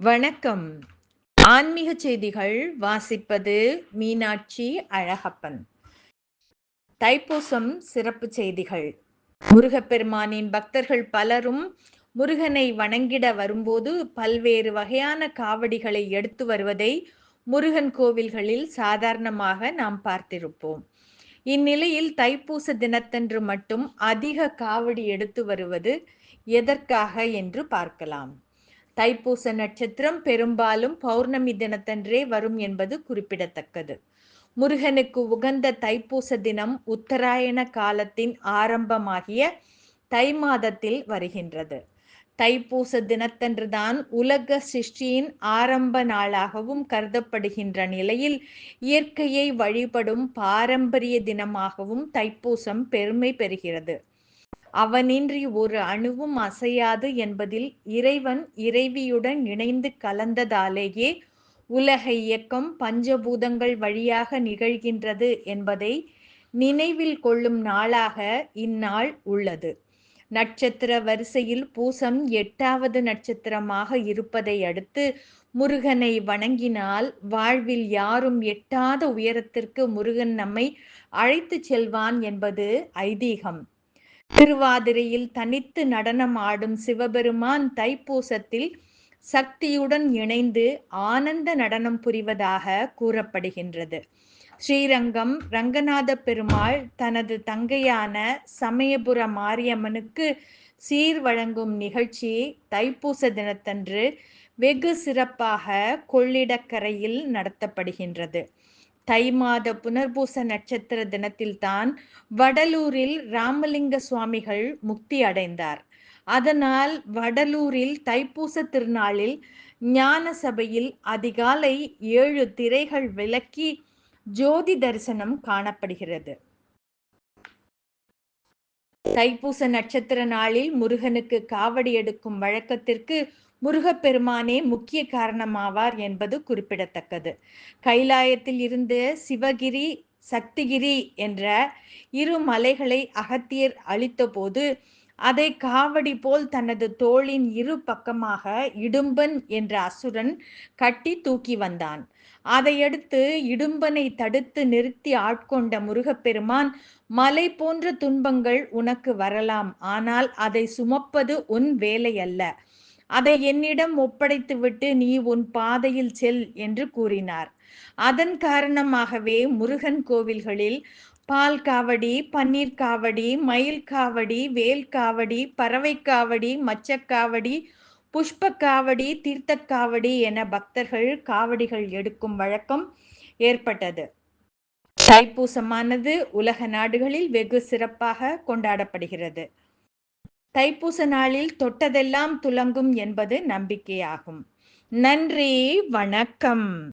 வணக்கம். ஆன்மீக செய்திகள் வாசிப்பது மீனாட்சி அழகப்பன். தைப்பூசம் சிறப்பு செய்திகள். முருகப்பெருமானின் பக்தர்கள் பலரும் முருகனை வணங்கிட வரும்போது பல்வேறு வகையான காவடிகளை எடுத்து வருவதை முருகன் கோவில்களில் சாதாரணமாக நாம் பார்த்திருப்போம். இந்நிலையில் தைப்பூச தினத்தன்று மட்டும் அதிக காவடி எடுத்து வருவது எதற்காக என்று பார்க்கலாம். தைப்பூச நட்சத்திரம் பெரும்பாலும் பௌர்ணமி தினத்தன்றே வரும் என்பது குறிப்பிடத்தக்கது. முருகனுக்கு உகந்த தைப்பூச தினம் உத்தராயண காலத்தின் ஆரம்பமாகிய தை மாதத்தில் வருகின்றது. தைப்பூச தினத்தன்றுதான் உலக சிருஷ்டியின் ஆரம்ப நாளாகவும் கருதப்படுகின்ற நிலையில் இயற்கையை வழிபடும் பாரம்பரிய தினமாகவும் தைப்பூசம் பெருமை பெறுகிறது. அவனின்றி ஒரு அணுவும் அசையாது என்பதில் இறைவன் இறைவியுடன் இணைந்து கலந்ததாலேயே உலக இயக்கம் பஞ்சபூதங்கள் வழியாக நிகழ்கின்றது என்பதை நினைவில் கொள்ளும் நாளாக இந்நாள் உள்ளது. நட்சத்திர வரிசையில் பூசம் எட்டாவது நட்சத்திரமாக இருப்பதை அடுத்து முருகனை வணங்கினால் வாழ்வில் யாரும் எட்டாத உயரத்திற்கு முருகன் நம்மை அழைத்து செல்வான் என்பது ஐதீகம். திருவாதிரையில் தனித்து நடனம் ஆடும் சிவபெருமான் தைப்பூசத்தில் சக்தியுடன் இணைந்து ஆனந்த நடனம் புரிவதாக கூறப்படுகின்றது. ஸ்ரீரங்கம் ரங்கநாத பெருமாள் தனது தங்கையான சமயபுர மாரியம்மனுக்கு சீர் வழங்கும் நிகழ்ச்சி தைப்பூச தினத்தன்று வெகு சிறப்பாக கொள்ளிடக்கரையில் நடத்தப்படுகின்றது. தை மாத புனர்பூச நட்சத்திர தினத்தில்தான் வடலூரில் ராமலிங்க சுவாமிகள் முக்தி அடைந்தார். அதனால் வடலூரில் தைப்பூச திருநாளில் ஞான சபையில் அதிகாலை ஏழு திரைகள் விளக்கி ஜோதி தரிசனம் காணப்படுகிறது. தைப்பூச நட்சத்திர நாளில் முருகனுக்கு காவடி எடுக்கும் வழக்கத்திற்கு முருகப்பெருமானே முக்கிய காரணமாவார் என்பது குறிப்பிடத்தக்கது. கைலாயத்தில் இருந்து சிவகிரி சக்திகிரி என்ற இரு மலைகளை அகத்தியர் அளித்தபோது அதை காவடி போல் தனது தோளின் இரு பக்கமாக இடும்பன் என்ற அசுரன் கட்டி தூக்கி வந்தான். அதையடுத்து இடும்பனை தடுத்து நிறுத்தி ஆட்கொண்ட முருகப்பெருமான் மலை போன்ற துன்பங்கள் உனக்கு வரலாம். ஆனால் அதை சுமப்பது உன் வேலை அல்ல அதை என்னிடம் ஒப்படைத்துவிட்டு நீ உன் பாதையில் செல் என்று கூறினார். அதன் காரணமாகவே முருகன் கோவில்களில் பால் காவடி பன்னீர் காவடி மயில் காவடி வேல் காவடி பறவை காவடி மச்சக்காவடி புஷ்ப காவடி தீர்த்தக்காவடி என பக்தர்கள் காவடிகள் எடுக்கும் வழக்கம் ஏற்பட்டது. தைப்பூசமானது உலக நாடுகளில் வெகு சிறப்பாக கொண்டாடப்படுகிறது. தைப்பூச நாளில் தொட்டதெல்லாம் துலங்கும் என்பது நம்பிக்கையாகும். நன்றி வணக்கம்.